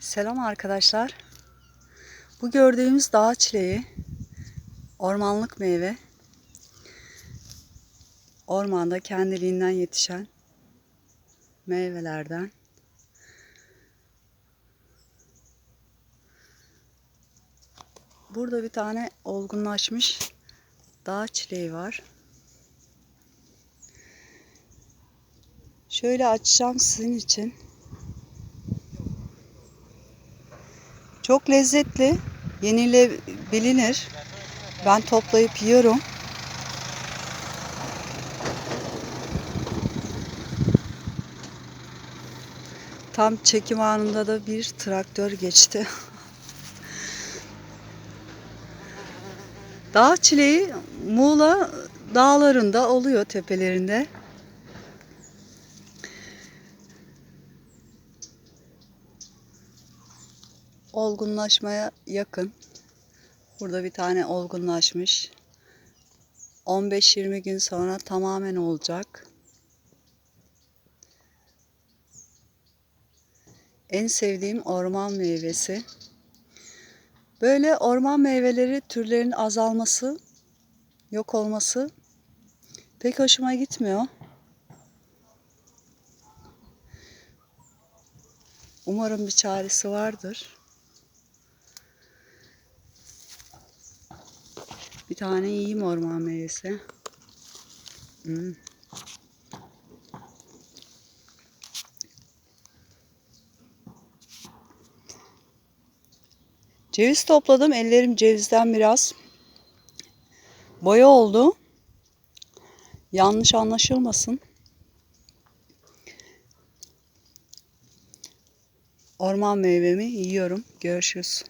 Selam arkadaşlar. Bu gördüğümüz dağ çileği ormanlık meyve. Ormanda kendiliğinden yetişen meyvelerden. Burada bir tane olgunlaşmış dağ çileği var. Şöyle açacağım sizin için. Çok lezzetli, yenilebilir. Ben toplayıp yiyorum. Tam çekim anında da bir traktör geçti. Dağ çileği Muğla dağlarında oluyor tepelerinde. Olgunlaşmaya yakın. Burada bir tane olgunlaşmış. 15-20 gün sonra tamamen olacak. En sevdiğim orman meyvesi. Böyle orman meyveleri türlerin azalması, yok olması pek hoşuma gitmiyor. Umarım bir çaresi vardır. Bir tane yiyeyim orman meyvesi. Hmm. Ceviz topladım. Ellerim cevizden biraz boya oldu. Yanlış anlaşılmasın. Orman meyvemi yiyorum. Görüşürüz.